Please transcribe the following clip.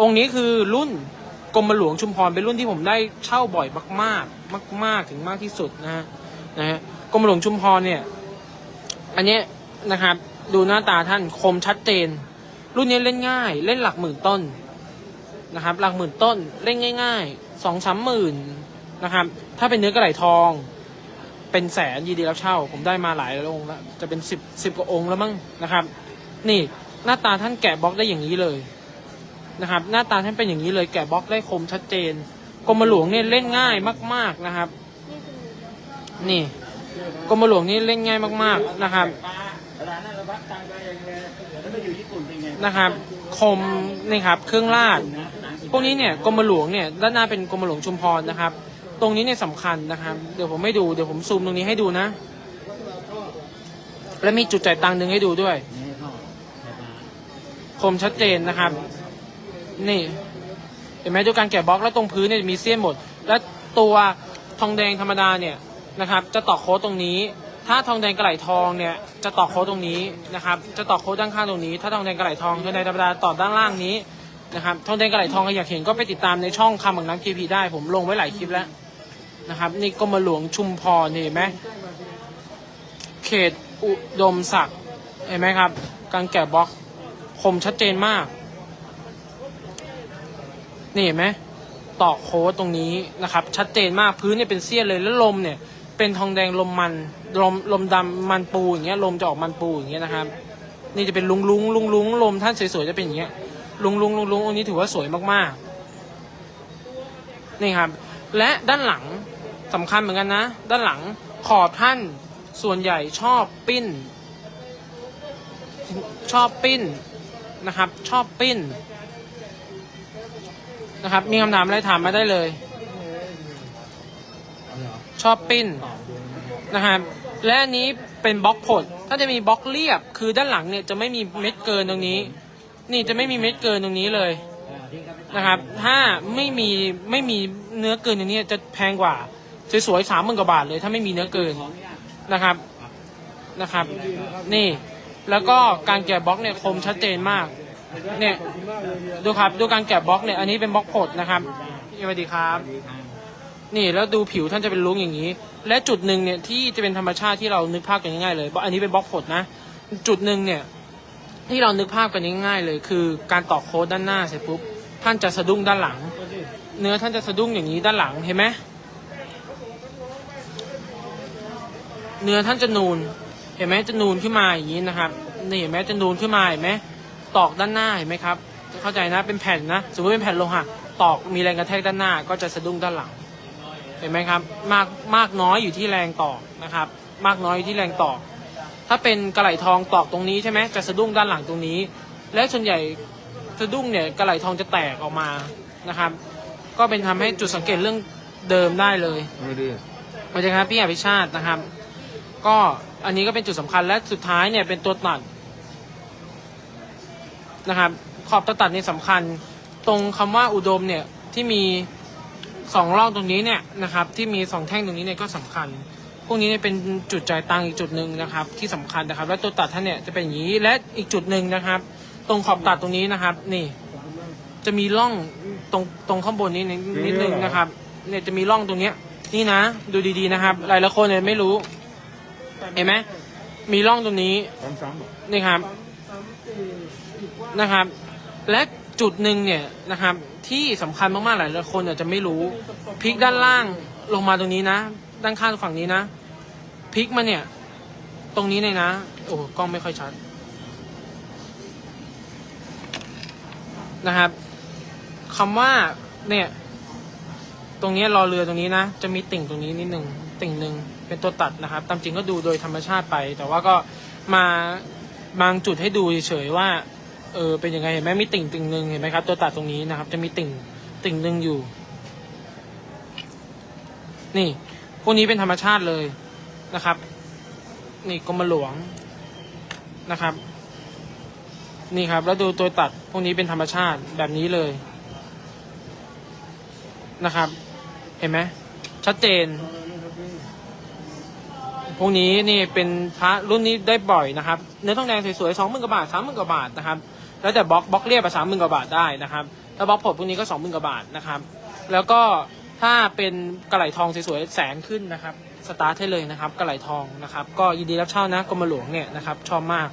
องค์นี้คือรุ่นกรมหลวงชุมพรเป็นรุ่นที่ผมได้เช่าบ่อยมากๆ มาก ๆ ถึงมากที่สุดนะฮะนะฮะกรมหลวงชุมพรเนี่ย อันนี้นะครับ ดูหน้าตาท่านคมชัดเจน รุ่นนี้เล่นง่าย เล่นหลักหมื่นต้นนะครับ หลักหมื่นต้นเล่นง่ายๆสองสามหมื่นนะครับ ถ้าเป็นเนื้อกระไหลทอง เป็นแสนยีดีแล้วเช่า ผมได้มาหลายองค์แล้วจะเป็นสิบสิบกว่าองค์แล้วมั้งนะครับ นี่หน้าตาท่านแกะบล็อกได้อย่างนี้เลย นะครับ หน้าตาท่านเป็นอย่างนี้เลยแกะบล็อกได้คมชัดเจนกรมหลวงเนี่ยเล่นง่ายมาก ๆนะครับ นี่กรมหลวงนี่เล่นง่ายมาก ๆนะครับนะครับคมนี่ครับเครื่องราชนะหนังสิบพวกนี้เนี่ยกรมหลวงเนี่ยด้านหน้าเป็นกรมหลวงชุมพรนะครับ ตรงนี้เนี่ยสำคัญนะครับ เดี๋ยวผมไม่ดูเดี๋ยวผมซูมตรงนี้ให้ดูนะ และมีจุดจ่ายตังค์หนึ่งให้ดูด้วย คมชัดเจนนะครับ นี่เห็นไหมดูการแกะบล็อกแล้วตรงพื้นเนี่ยมีเสี้ยนหมด และตัวทองแดงธรรมดาเนี่ยนะครับ จะต่อโค้ดตรงนี้ ถ้าทองแดงกระไหลทองเนี่ยจะต่อโค้ดตรงนี้นะครับ จะต่อโค้ดด้านข้างตรงนี้ ถ้าทองแดงกระไหลทองทองแดงธรรมดาต่อด้านล่างนี้นะครับทองแดงกระไหลทองใครอยากเห็นก็ไปติดตามในช่องคำบังน้ำคีพีได้ผมลงไว้หลายคลิปแล้วนะครับนี่กรมหลวงชุมพรเห็นไหมเขตอุดมศักดิ์เห็นไหมครับ การแกะบล็อกคมชัดเจนมาก นี่เห็นไหมตอกโค้ดตรงนี้นะครับ ชัดเจนมากพื้นเนี่ยเป็นเสี้ยนเลยแล้วลมเนี่ย เป็นทองแดงลมมันลมลมดำมันปูอย่างเงี้ยลมจะออกมันปูอย่างเงี้ยนะครับ นี่จะเป็นลุงลุงลุงลุงลมท่านสวยๆจะเป็นอย่างเงี้ยลุงลุงลุงลุงอันนี้ถือว่าสวยมากๆนี่ครับ และด้านหลังสำคัญเหมือนกันนะ ด้านหลังขอบท่านส่วนใหญ่ชอบปิ้น ชอบปิ้นนะครับ ชอบปิ้น นะครับ มีคำถามอะไรถามมาได้เลย ชอบปิ้นนะนะครับ และอันนี้เป็นบล็อกผด ถ้าจะมีบล็อกเรียบ คือด้านหลังเนี่ยจะไม่มีเม็ดเกินตรงนี้ นี่จะไม่มีเม็ดเกินตรงนี้เลยนะครับ ถ้าไม่มีไม่มีเนื้อเกินตรงนี้จะแพงกว่าสวยๆสามหมื่นกว่าบาทเลย ถ้าไม่มีเนื้อเกินนะครับนะครับ นี่แล้วก็การแกะบล็อกเนี่ยคมชัดเจนมาก เนี่ยดูครับดูการแกะบล็อกเนี่ยอันนี้เป็นบล็อกผดนะครับสวัสดีครับ นี่แล้วดูผิวท่านจะเป็นลุ้งอย่างนี้ และจุดหนึ่งเนี่ยที่จะเป็นธรรมชาติที่เรานึกภาพกันง่ายๆเลยอันนี้เป็นบล็อกผดนะ จุดหนึ่งเนี่ยที่เรานึกภาพกันง่ายๆเลย คือการต่อโค้ดด้านหน้าเสร็จปุ๊บท่านจะสะดุ้งด้านหลัง เนื้อท่านจะสะดุ้งอย่างนี้ด้านหลังเห็นไหมเนื้อท่านจะนูน เห็นไหมจะนูนขึ้นมาอย่างนี้นะครับ นี่เห็นไหมจะนูนขึ้นมาเห็นไหม ตอกด้านหน้าเห็นไหมครับ เข้าใจนะเป็นแผ่นนะสมมติเป็นแผ่นโลหะตอกมีแรงกระแทกด้านหน้าก็จะสะดุ้งด้านหลัง เห็นไหมครับ มากมากน้อยอยู่ที่แรงตอกนะครับ มากน้อยอยู่ที่แรงตอก ถ้าเป็นกระไหลทองตอกตรงนี้ใช่ไหมจะสะดุ้งด้านหลังตรงนี้ และส่วนใหญ่สะดุ้งเนี่ยกระไหลทองจะแตกออกมานะครับ ก็เป็นทำให้จุดสังเกตเรื่องเดิมได้เลยไม่ดีสวัสดีครับพี่อภิชาตินะครับ ก็อันนี้ก็เป็นจุดสำคัญและสุดท้ายเนี่ยเป็นตัวตัด นะครับขอบตัวตัดนี่สำคัญตรงคำว่าอุดมเนี่ยที่มีสองร่องตรงนี้เนี่ยนะครับที่มีสองแท่งตรงนี้เนี่ยก็สำคัญ พวกนี้เนี่ยเป็นจุดจ่ายตังค์อีกจุดหนึ่งนะครับที่สำคัญนะครับ และตัวตัดท่านเนี่ยจะเป็นอย่างนี้และอีกจุดหนึ่งนะครับ ตรงขอบตัดตรงนี้นะครับ นี่ จะมีร่องตรงตรงข้างบนนี้นิดนิดนึงนะครับ เนี่ยจะมีร่องตรงเนี้ย นี่นะดูดีๆนะครับ หลายละคนเนี่ยไม่รู้ เห็นไหมมีร่องตรงนี้ซ้ำๆนี่ครับ นะครับ และจุดหนึ่งเนี่ยนะครับ ที่สำคัญมากๆหลายคนอาจจะไม่รู้พลิกด้านล่างลงมาตรงนี้นะ ด้านข้างฝั่งนี้นะพลิกมาเนี่ย ตรงนี้เลยนะ โอ้กล้องไม่ค่อยชัดนะครับคำว่าเนี่ย ตรงนี้รอเรือตรงนี้นะ จะมีติ่งตรงนี้นิดหนึ่งติ่งหนึ่งเป็นตัวตัดนะครับ ตามจริงก็ดูโดยธรรมชาติไป แต่ว่าก็มาบางจุดให้ดูเฉยๆว่า เออเป็นยังไงเห็นไหมมีติ่งติ่งหนึ่งเห็นไหมครับ ตัวตัดตรงนี้นะครับ จะมีติ่งติ่งหนึ่งอยู่ นี่ พวกนี้เป็นธรรมชาติเลยนะครับ นี่กรมหลวงนะครับ นี่ครับ แล้วดูตัวตัดพวกนี้เป็นธรรมชาติแบบนี้เลยนะครับ เห็นไหมชัดเจน พวกนี้นี่เป็นพระรุ่นนี้ได้บ่อยนะครับ เนื้อทองแดงสวยๆสองหมื่นกว่าบาทสามหมื่นกว่าบาทนะครับ แล้วแต่บล็อกบล็อกเรียบอะสามหมื่นกว่าบาทได้นะครับแล้วบล็อกผลพวกนี้ก็สองหมื่นกว่าบาทนะครับ แล้วก็ถ้าเป็นกระไหลทองสวยๆแสนขึ้นนะครับ สตาร์ทให้เลยนะครับกระไหลทองนะครับ ก็ยินดีรับเช่านะกรมหลวงเนี่ยนะครับชอบมาก